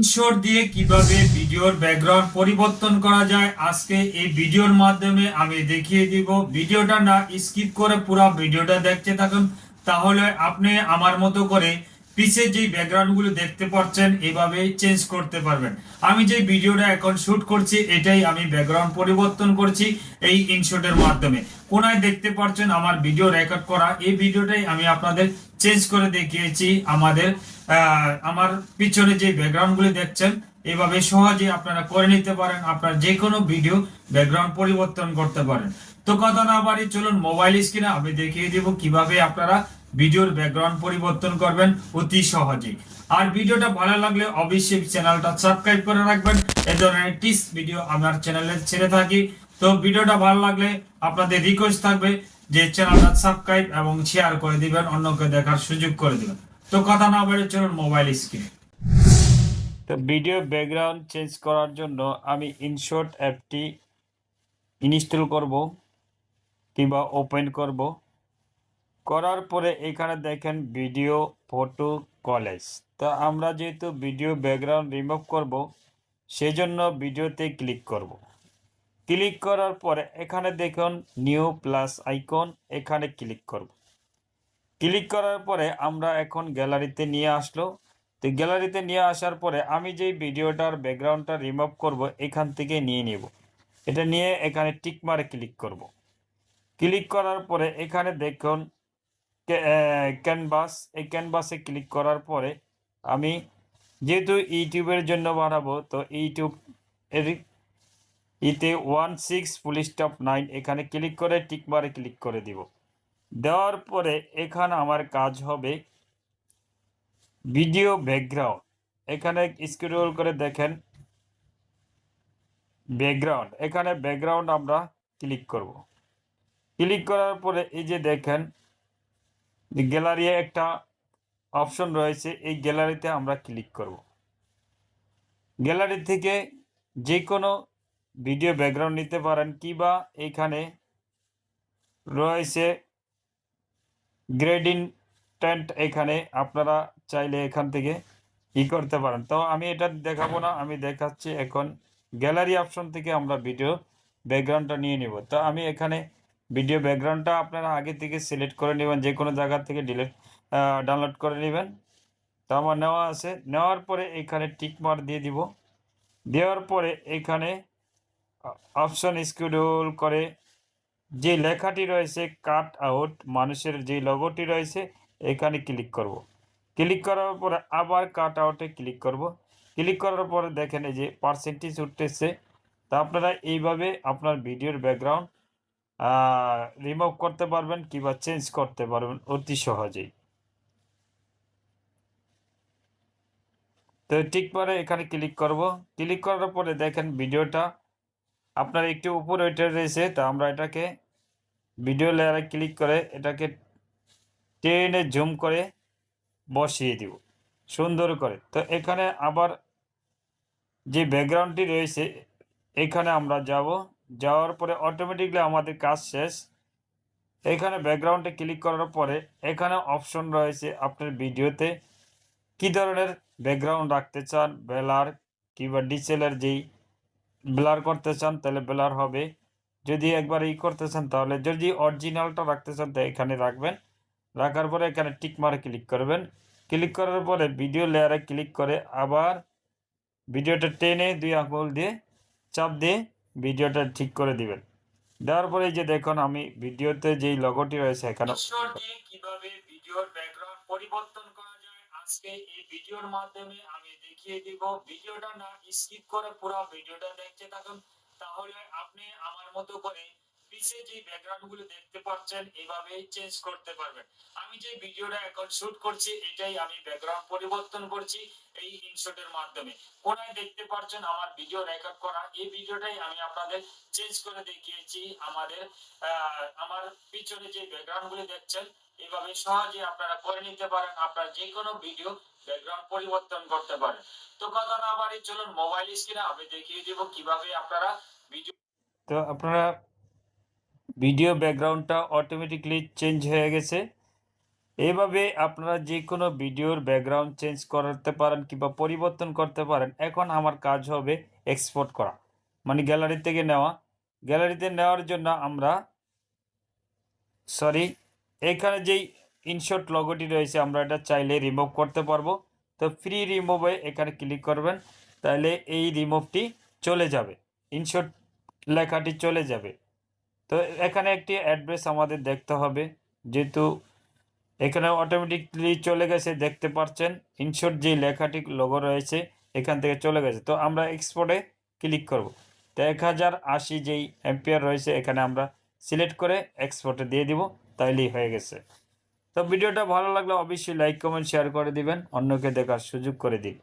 Screenshot দিয়ে কীভাবে ভিডিওর ব্যাকগ্রাউন্ড পরিবর্তন করা যায়, আজকে এই ভিডিওর মাধ্যমে আমি দেখিয়ে দিব। ভিডিওটা না স্কিপ করে পুরো ভিডিওটা দেখতে থাকুন। তাহলে আপনি আমার মতো করে পিছে যে ব্যাকগ্রাউন্ডগুলো দেখতে পাচ্ছেন এভাবে চেঞ্জ করতে পারবেন। আমি যে ভিডিওটা এখন শুট করছি, এটাই আমি ব্যাকগ্রাউন্ড পরিবর্তন করছি এই ইনশটের মাধ্যমে। কোনায় দেখতে পাচ্ছেন আমার ভিডিও রেকর্ড করা। এই ভিডিওটাই আমি আপনাদের চেঞ্জ করে দেখিয়েছি আমাদের আমার পিছনে যে ব্যাকগ্রাউন্ড গুলি দেখছেন, এভাবে সহজে আপনারা করে নিতে পারেন। আপনার যে কোনো ভিডিও ব্যাকগ্রাউন্ড পরিবর্তন করতে পারেন। তো কথা না বাড়ি চলুন মোবাইল স্ক্রিনে আমি দেখিয়ে দিব কীভাবে আপনারা ভিডিওর ব্যাকগ্রাউন্ড পরিবর্তন করবেন অতি সহজেই। আর ভিডিওটা ভালো লাগলে অবশ্যই চ্যানেলটা সাবস্ক্রাইব করে রাখবেন। এ ধরনের টিপস ভিডিও আমার চ্যানেলে ছেড়ে থাকি। তো ভিডিওটা ভালো লাগলে আপনাদের রিকোয়েস্ট থাকবে যে চ্যানেলটা সাবস্ক্রাইব এবং শেয়ার করে দিবেন, অন্যকে দেখার সুযোগ করে দিবেন। তো কথা না বলে চলুন মোবাইল স্ক্রিনে তো ভিডিও ব্যাকগ্রাউন্ড চেঞ্জ করার জন্য আমি ইনশট অ্যাপটি ইনস্টল করব কিংবা ওপেন করব। করার পরে এখানে দেখেন ভিডিও, ফটো কলেজ তো আমরা যেহেতু ভিডিও ব্যাকগ্রাউন্ড রিমুভ করব, সেজন্য ভিডিওতে ক্লিক করব। ক্লিক করার পরে এখানে দেখুন নিউ প্লাস আইকন এখানে ক্লিক করব। ক্লিক করার পরে আমরা এখন গ্যালারিতে নিয়ে আসলো। তো গ্যালারিতে নিয়ে আসার পরে আমি যেই ভিডিওটার ব্যাকগ্রাউন্ডটা রিমুভ করব, এখান থেকে নিয়ে নিব। এটা নিয়ে এখানে টিক মারে ক্লিক করব। ক্লিক করার পরে এখানে দেখুন ক্যানভাস এই ক্যানভাসে ক্লিক করার পরে আমি যেহেতু ইউটিউবের জন্য বানাবো, তো ইউটিউব এর ইতে one six police top nine এখানে ক্লিক করে টিক মারে ক্লিক করে দিব। দেওয়ার পরে এখানে আমার কাজ হবে ভিডিও ব্যাকগ্রাউন্ড এখানে স্ক্রল করে দেখেন ব্যাকগ্রাউন্ড এখানে ব্যাকগ্রাউন্ড আমরা ক্লিক করব। ক্লিক করার পরে এই যে দেখেন গ্যালারি একটা অপশন রয়েছে, এই গ্যালারিতে আমরা ক্লিক করব। গ্যালারি থেকে যে কোনো ভিডিও ব্যাকগ্রাউন্ড নিতে পারেন, কিবা এখানে রয়েছে গ্রেডিং টেন্ট এখানে আপনারা চাইলে এখান থেকে ই করতে পারেন। তো আমি এটা দেখাবো না, আমি দেখাচ্ছি এখন গ্যালারি অপশন থেকে আমরা ভিডিও ব্যাকগ্রাউন্ডটা নিয়ে নিব। তো আমি এখানে ভিডিও ব্যাকগ্রাউন্ডটা আপনারা আগে থেকে সিলেক্ট করে নেবেন, যে কোনো জায়গা থেকে ডিলেট ডাউনলোড করে নেবেন। তো আমার নেওয়া আছে। নেওয়ার পরে এখানে টিক মার দিয়ে দিব। দেওয়ার পরে এখানে অপশন স্কিডিউল করে যে লেখাটি রয়েছে, কাট আউট, মানুষের যে লোগোটি রয়েছে, এখানে ক্লিক করব। ক্লিক করার পরে আবার কাট আউটে ক্লিক করব। ক্লিক করার পরে দেখেন এই যে পার্সেন্টেজ উঠতেছে। তা আপনারা এইভাবে আপনার ভিডিওর ব্যাকগ্রাউন্ড রিমুভ করতে পারবেন কিংবা চেঞ্জ করতে পারবেন অতি সহজেই। তো ঠিক পরে এখানে ক্লিক করব। ক্লিক করার পরে দেখেন ভিডিওটা আপনার একটু উপরে ওইটা রয়েছে, তো আমরা এটাকে ভিডিও লেয়ারে ক্লিক করে এটাকে টেনে জুম করে বসিয়ে দিব, সুন্দর করে। তো এখানে আবার যে ব্যাকগ্রাউন্ডটি রয়েছে, এখানে আমরা যাব। যাওয়ার পরে অটোমেটিকলি আমাদের কাজ শেষ। এখানে ব্যাকগ্রাউন্ডে ক্লিক করার পরে এখানে অপশন রয়েছে আপনার ভিডিওতে কি ধরনের ব্যাকগ্রাউন্ড রাখতে চান? বেলার কিংবা ডিসেলের যেই ব্লার করতে চান, তাহলে ব্লার হবে। যদি একবার ই করতে চান, তাহলে যদি অরিজিনালটা রাখতে চান তো এখানে রাখবেন। রাখার পরে এখানে টিক মারে ক্লিক করবেন। ক্লিক করার পরে ভিডিও লেয়ারে ক্লিক করে আবার ভিডিওটা টেনে দুই আঙুল দিয়ে চাপ দিয়ে ভিডিওটা ঠিক করে দিবেন। দেওয়ার পরে যে দেখুন, আমি ভিডিওতে যেই লগটি রয়েছে এখানে কীভাবে ভিডিওর ব্যাকগ্রাউন্ড পরিবর্তন করা যায়, আজকে এই ভিডিওর মাধ্যমে আমি দেখিয়ে দিব। ভিডিওটা না স্কিপ করে পুরো ভিডিওটা দেখতে থাকুন। তাহলে আপনি আমার মতো করে পিছে যে ব্যাকগ্রাউন্ড দেখতে পাচ্ছেন এভাবে চেঞ্জ করতে পারবেন। আমি যে ভিডিওটা এখন শুট করছি, এটাই আমি ব্যাকগ্রাউন্ড পরিবর্তন করছি এই ইনশটের মাধ্যমে। কোনায় দেখতে পাচ্ছেন আমার ভিডিও রেকর্ড করা। এই ভিডিওটাই আমি আপনাদের চেঞ্জ করে দেখিয়েছি আমাদের আমার পিছনে যে ব্যাকগ্রাউন্ডগুলো দেখছেন, এভাবে সহজে আপনারা করে নিতে পারেন। আপনার যে কোনো ভিডিও ব্যাকগ্রাউন্ড পরিবর্তন করতে পারেন। তো কথা না বাড়ি চলুন মোবাইল স্ক্রিনে আমি দেখিয়ে দিব কীভাবে আপনারা ভিডিও তো আপনারা ভিডিও ব্যাকগ্রাউন্ডটা অটোমেটিকলি চেঞ্জ হয়ে গেছে। এইভাবে আপনারা যে কোনো ভিডিওর ব্যাকগ্রাউন্ড চেঞ্জ করতে পারেন কিংবা পরিবর্তন করতে পারেন, এখন আমার কাজ হবে এক্সপোর্ট করা। মানে গ্যালারি থেকে নেওয়া। গ্যালারিতে নেওয়ার জন্য আমরা সরি এখানে যেই ইনশর্ট লগোটি রয়েছে, আমরা এটা চাইলে রিমুভ করতে পারব। তো ফ্রি রিমুভে এখানে ক্লিক করবেন তাহলে এই রিমুভটি চলে যাবে। ইনশর্ট লেখাটি চলে যাবে। তো এখানে একটি অ্যাড্রেস আমাদের দেখতে হবে। যেহেতু এখানে অটোমেটিকলি চলে গেছে, দেখতে পাচ্ছেন ইনশর্ট যে লেখাটি লোগো রয়েছে, এখান থেকে চলে গেছে। তো আমরা এক্সপোর্টে ক্লিক করব। তো এক হাজার আশি যেই এম্পিয়ার রয়েছে, এখানে আমরা সিলেক্ট করে এক্সপোর্টে দিয়ে দিব। তাইলেই হয়ে গেছে। তো ভিডিওটা ভালো লাগলে অবশ্যই লাইক কমেন্ট শেয়ার করে দিবেন। অন্যকে দেখার সুযোগ করে দিন।